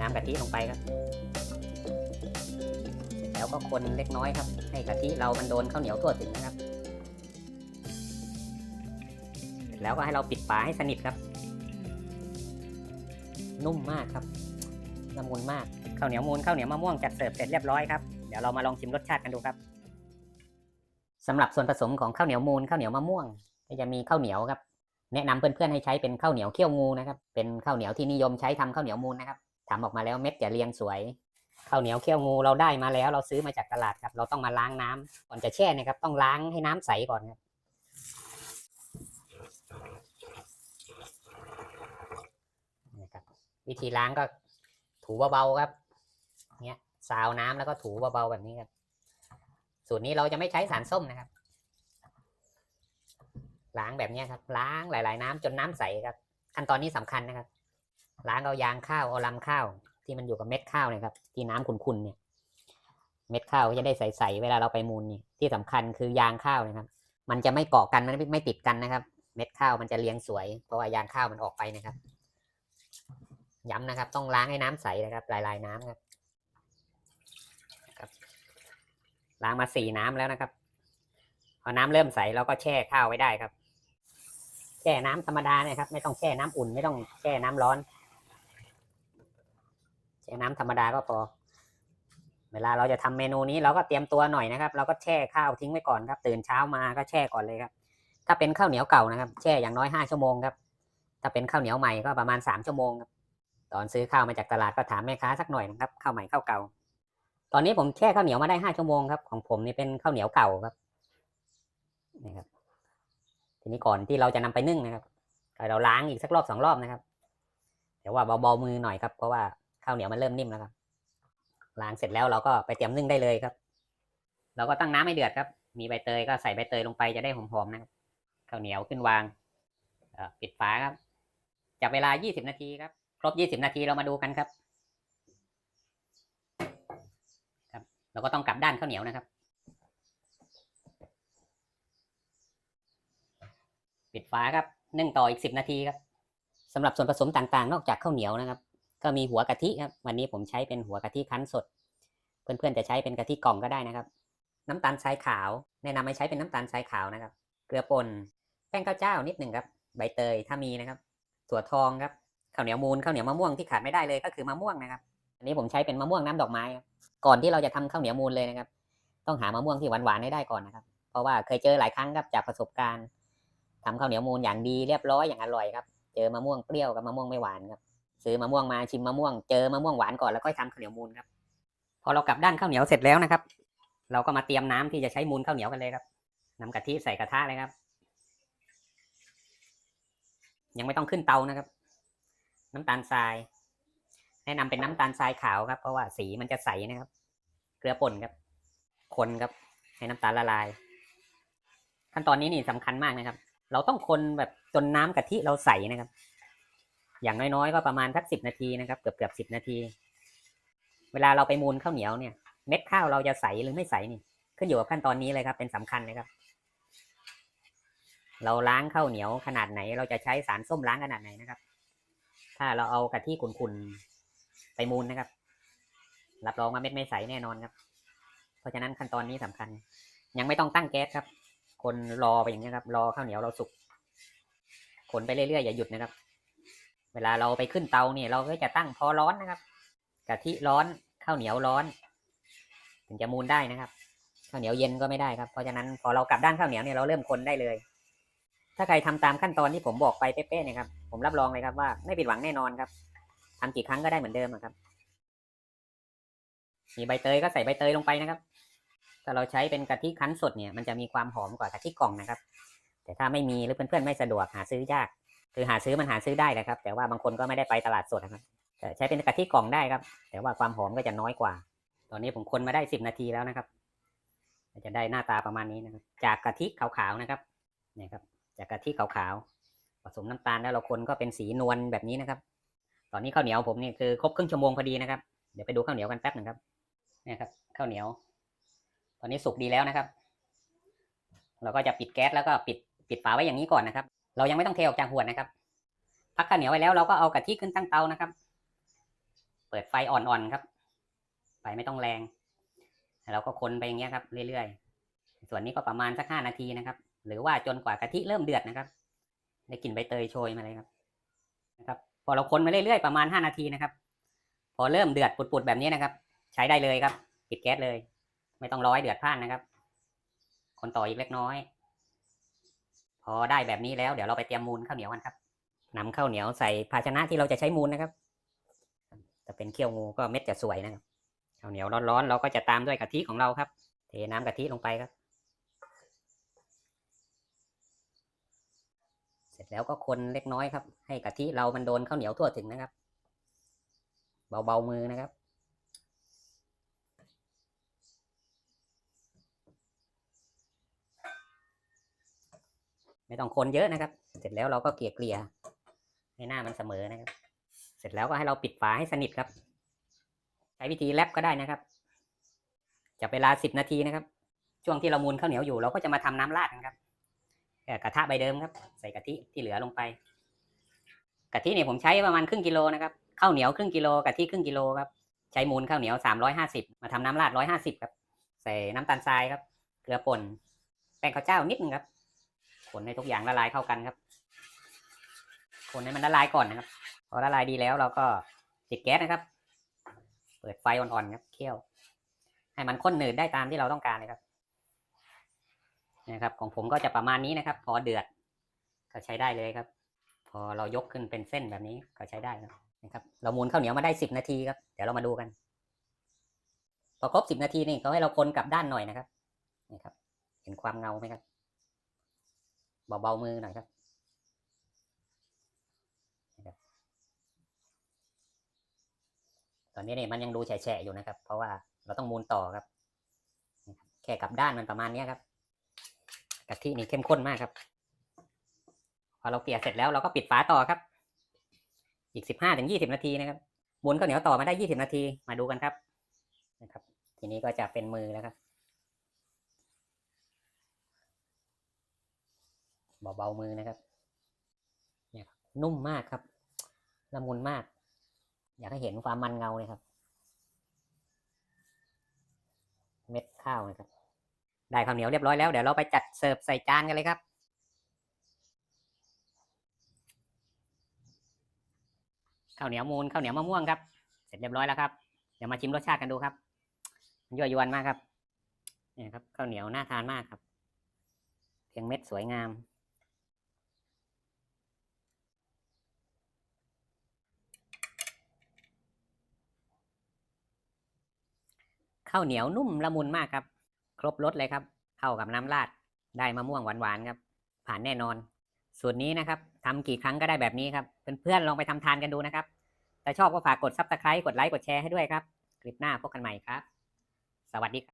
น้ำกะทิลงไปครับ แล้วก็คนเล็กน้อยครับ ให้กะทิเรามันโดนข้าวเหนียวทั่วถึงนะครับ แล้วก็ให้เราปิดฝาให้สนิทครับ นุ่มมากครับละมุนมากข้าวเหนียวมูนข้าวเหนียวมะม่วงจัดเสิร์ฟเสร็จเรียบร้อยครับเดี๋ยวเรามาลองชิมรสชาติกันดูครับสำหรับส่วนผสมของข้าวเหนียวมูนข้าวเหนียวมะม่วงก็จะมีข้าวเหนียวครับ แนะนำเพื่อนๆให้ใช้เป็นข้าวเหนียวเขี้ยวงูนะครับ เป็นข้าวเหนียวที่นิยมใช้ทำข้าวเหนียวมูนนะครับ ทำออกมาแล้วเม็ดจะเรียงสวยข้าวเหนียวเขี้ยวงูเราได้มาแล้ว เราซื้อมาจากตลาดครับ เราต้องมาล้างน้ำก่อนจะแช่เนะครับ ต้องล้างให้น้ำใสก่อนครับนี่ครับ วิธีล้างก็ถูเบาๆครับเนี้ยซาวน้ำแล้วก็ถูเบาๆแบบนี้ครับ สูตรนี้เราจะไม่ใช้สารส้มนะครับ ล้างแบบนี้ครับ ล้างหลาย ๆ น้ำจนน้ำใสครับ ขั้นตอนนี้สำคัญนะครับ ล้างเอายางข้าวเอาลำข้าว ที่มันอยู่กับเม็ดข้าวเนะครับที่น้ำขุ่นๆเนี่ย เม็ดข้าวก็จะได้ใสๆเวลาเราไปมูลนี่ที่สำคัญคือยางข้าวนะครับ มันจะไม่เกาะกันมันไม่ไม่ติดกันนะครับ เม็ดข้าวมันจะเรียงสวย เพราะว่ายางข้าวมันออกไปนะครับ ย้ำนะครับ ต้องล้างให้น้ำใสนะครับลายๆน้ำครับครับล้างมาสี่น้ำแล้วนะครับพอน้ำเริ่มใสเราก็แช่ข้าวไว้ได้ครับ แช่น้ำธรรมดาเนี่ยครับ ไม่ต้องแช่น้ำอุ่นไม่ต้องแช่น้ำร้อน น้ำธรรมดาก็พอ เวลาเราจะทำเมนูนี้เราก็เตรียมตัวหน่อยนะครับ เราก็แช่ข้าวทิ้งไว้ก่อนครับ ตื่นเช้ามาก็แช่ก่อนเลยครับ ถ้าเป็นข้าวเหนียวเก่านะครับ แช่อย่างน้อยห้าชั่วโมงครับ ถ้าเป็นข้าวเหนียวใหม่ก็ประมาณสามชั่วโมงครับ ตอนซื้อข้าวมาจากตลาดก็ถามแม่ค้าสักหน่อยนะครับ ข้าวใหม่ข้าวเก่า ตอนนี้ผมแช่ข้าวเหนียวมาได้ห้าชั่วโมงครับ ของผมนี่เป็นข้าวเหนียวเก่าครับ นี่ครับ ทีนี้ก่อนที่เราจะนำไปนึ่งนะครับเราล้างอีกสักรอบสองรอบนะครับ แต่ว่าเบาๆมือหน่อยครับ เพราะว่า ข้าวเหนียวมันเริ่มนิ่มแล้วครับล้างเสร็จแล้วเราก็ไปเตรียมนึ่งได้เลยครับ เราก็ตั้งน้ำให้เดือดครับ มีใบเตยก็ใส่ใบเตยลงไปจะได้หอมๆนะครับข้าวเหนียวขึ้นวางปิดฝาครับจับเวลา 20 นาทีครับ ครบ 20 นาทีเรามาดูกันครับ ครับ เราก็ต้องกลับด้านข้าวเหนียวนะครับ ปิดฝาครับนึ่งต่ออีก 10 นาทีครับสำหรับส่วนผสมต่างๆ นอกจากข้าวเหนียวนะครับ ก็มีหัวกะทิครับ วันนี้ผมใช้เป็นหัวกะทิคั้นสด เพื่อนๆจะใช้เป็นกะทิกล่องก็ได้นะครับ น้ำตาลทรายขาว แนะนำให้ใช้เป็นน้ำตาลทรายขาวนะครับ เกลือป่น แป้งข้าวเจ้านิดหนึ่งครับ ใบเตยถ้ามีนะครับ ถั่วทองครับ ข้าวเหนียวมูน ข้าวเหนียวมะม่วงที่ขาดไม่ได้เลยก็คือมะม่วงนะครับ อันนี้ผมใช้เป็นมะม่วงน้ำดอกไม้ครับ ก่อนที่เราจะทำข้าวเหนียวมูนเลยนะครับ ต้องหามะม่วงที่หวานๆให้ได้ก่อนนะครับ เพราะว่าเคยเจอหลายครั้งครับจากประสบการณ์ทำข้าวเหนียวมูนอย่างดีเรียบร้อยอย่างอร่อยครับ เจอมะม่วงเปรี้ยวกับมะม่วงไม่หวานครับ ซื้อมะม่วงมาชิมมะม่วงเจอมะม่วงหวานก่อนแล้วก็ทำข้าวเหนียวมูนครับ พอเรากลับด้านข้าวเหนียวเสร็จแล้วนะครับ เราก็มาเตรียมน้ำที่จะใช้มูนข้าวเหนียวกันเลยครับนำกะทิใส่กระทะเลยครับ ยังไม่ต้องขึ้นเตานะครับ น้ำตาลทราย แนะนำเป็นน้ำตาลทรายขาวครับ เพราะว่าสีมันจะใสนะครับ เกลือป่นครับคนครับ ให้น้ำตาลละลาย ขั้นตอนนี้นี่สำคัญมากนะครับ เราต้องคนแบบจนน้ำกะทิเราใสนะครับ อย่างน้อยๆ ก็ประมาณสักสิบนาทีนะครับ เกือบเกือบสิบนาที เวลาเราไปมูนข้าวเหนียวเนี่ย เม็ดข้าวเราจะใสหรือไม่ใสนี่ ขึ้นอยู่กับขั้นตอนนี้เลยครับ เป็นสำคัญเลยครับ เราล้างข้าวเหนียวขนาดไหน เราจะใช้สารส้มล้างขนาดไหนนะครับ ถ้าเราเอากะทิขุ่นๆไปมูนนะครับ รับรองว่าเม็ดไม่ใสแน่นอนครับ เพราะฉะนั้นขั้นตอนนี้สำคัญ ยังไม่ต้องตั้งแก๊สครับ คนรอไปอย่างนี้ครับ รอข้าวเหนียวเราสุก คนไปเรื่อยๆอย่าหยุดนะครับ เวลาเราไปขึ้นเตาเนี่ยเราก็จะตั้งพอร้อนนะครับกะทิร้อนข้าวเหนียวร้อน ถึงจะมูนได้นะครับข้าวเหนียวเย็นก็ไม่ได้ครับเพราะฉะนั้นพอเรากลับด้านข้าวเหนียวเนี่ยเราเริ่มคนได้เลย ถ้าใครทำตามขั้นตอนที่ผมบอกไปเป๊ะๆเนะครับผมรับรองเลยครับว่าไม่ผิดหวังแน่นอนครับทำกี่ครั้งก็ได้เหมือนเดิมครับมีใบเตยก็ใส่ใบเตยลงไปนะครับ ถ้าเราใช้เป็นกะทิคั้นสดเนี่ยมันจะมีความหอมกว่ากะทิกล่องนะครับ แต่ถ้าไม่มีหรือเพื่อนๆไม่สะดวกหาซื้อยาก คือหาซื้อมันหาซื้อได้แหละครับ แต่ว่าบางคนก็ไม่ได้ไปตลาดสดนะครับใช้เป็นกะทิกล่องได้ครับ แต่ว่าความหอมก็จะน้อยกว่า ตอนนี้ผมคนมาได้สิบนาทีแล้วนะครับจะได้หน้าตาประมาณนี้นะครับ จากกะทิขาวๆนะครับเนี่ยครับ จากกะทิขาวๆผสมน้ำตาลแล้วเราคนก็เป็นสีนวลแบบนี้นะครับ ตอนนี้ข้าวเหนียวผมนี่คือครบครึ่งชั่วโมงพอดีนะครับ เดี๋ยวไปดูข้าวเหนียวกันแป๊บหนึ่งครับเนี่ยครับข้าวเหนียว ตอนนี้สุกดีแล้วนะครับ เราก็จะปิดแก๊สแล้วก็ปิดปิดฝาไว้อย่างนี้ก่อนนะครับ เรายังไม่ต้องเทออกจากหัวนะครับ พักข้าวเหนียวไว้แล้วเราก็เอากะทิขึ้นตั้งเตานะครับ เปิดไฟอ่อนๆครับ ไฟไม่ต้องแรงเราก็คนไปอย่างเงี้ยครับเรื่อยๆ ส่วนนี้ก็ประมาณสักห้านาทีนะครับ หรือว่าจนกว่ากะทิเริ่มเดือดนะครับ ได้กลิ่นใบเตยโชยมาเลยครับ นะครับ พอเราคนมาเรื่อยๆประมาณห้านาทีนะครับ พอเริ่มเดือดปุดๆแบบนี้นะครับ ใช้ได้เลยครับ ปิดแก๊สเลย ไม่ต้องร้อให้เดือดพล่านนะครับ คนต่ออีกเล็กน้อย พอได้แบบนี้แล้วเดี๋ยวเราไปเตรียมมูลข้าวเหนียวกันครับนำข้าวเหนียวใส่ภาชนะที่เราจะใช้มูลนะครับถ้าเป็นเคี่ยวงูก็เม็ดจะสวยนะครับข้าวเหนียวร้อนๆเราก็จะตามด้วยกะทิของเราครับ เทน้ำกะทิลงไปครับ เสร็จแล้วก็คนเล็กน้อยครับ ให้กะทิเรามันโดนข้าวเหนียวทั่วถึงนะครับ เบาๆมือนะครับ ไม่ต้องคนเยอะนะครับ เสร็จแล้วเราก็เกลี่ยเกลี่ยให้หน้ามันเสมอนะครับ เสร็จแล้วก็ให้เราปิดฝาให้สนิทครับ ใช้วิธีแรปก็ได้นะครับจับเวลาสิบนาทีนะครับ ช่วงที่เรามูนข้าวเหนียวอยู่เราก็จะมาทำน้ำราดกันครับแกระทะใบเดิมครับ ใส่กะทิที่เหลือลงไปกะทิเนี่ยผมใช้ประมาณครึ่งกิโลนะครับข้าวเหนียวครึ่งกิโลกะทิครึ่งกิโลครับใช้มูลข้าวเหนียวสามร้อยห้าสิบมาทำน้ำราดร้อยห้าสิบครับ ใส่น้ำตาลทรายครับ เกลือป่น แป้งข้าวเจ้านิดนึงครับ คนให้ทุกอย่างละลายเข้ากันครับ คนให้มันละลายก่อนนะครับ พอละลายดีแล้วเราก็ติดแก๊สนะครับ เปิดไฟอ่อนๆครับเคี่ยว ให้มันข้นหนืดได้ตามที่เราต้องการเลยครับ นะครับ ของผมก็จะประมาณนี้นะครับ พอเดือดก็ใช้ได้เลยครับ พอเรายกขึ้นเป็นเส้นแบบนี้ก็ใช้ได้ครับนะครับ เรามูนข้าวเหนียวมาได้สิบนาทีครับ เดี๋ยวเรามาดูกัน พอครบสิบนาทีนี่เขาให้เราคนกลับด้านหน่อยนะครับนี่ครับ เห็นความเงาไหมครับ เบาๆมือหน่อยครับตอนนี้เนี่ยมันยังดูแฉะๆอยู่นะครับ เพราะว่าเราต้องมูนต่อครับ แค่กลับด้านมันประมาณนี้ครับกะทินี่เข้มข้นมากครับ พอเราเกลี่ยเสร็จแล้วเราก็ปิดฝาต่อครับ อีกสิบห้าถึงยี่สิบนาทีนะครับมูนข้าวเหนียวต่อมาได้ยี่สิบนาทีมาดูกันครับนะครับ ทีนี้ก็จะเป็นมือแล้วครับ เบาๆมือนะครับเนี่ยครับนุ่มมากครับละมุนมาก อยากให้เห็นความมันเงาเลยครับ เม็ดข้าวนะครับ ได้ข้าวเหนียวเรียบร้อยแล้วเดี๋ยวเราไปจัดเสิร์ฟใส่จานกันเลยครับข้าวเหนียวมูนข้าวเหนียวมะม่วงครับ เสร็จเรียบร้อยแล้วครับ เดี๋ยวมาชิมรสชาติกันดูครับมันยั่วยวนมากครับเนี่ยครับข้าวเหนียวน่าทานมากครับเพียงเม็ดสวยงาม ข้าวเหนียวนุ่มละมุนมากครับ ครบรสเลยครับเข้ากับน้ำราดได้มะม่วงหวานๆครับ ผ่านแน่นอนสูตรนี้นะครับทำกี่ครั้งก็ได้แบบนี้ครับเพื่อนๆลองไปทำทานกันดูนะครับถ้าชอบก็ฝากกดซับสไครต์กดไลค์กดแชร์ให้ด้วยครับ คลิปหน้าพบกันใหม่ครับ สวัสดีครับ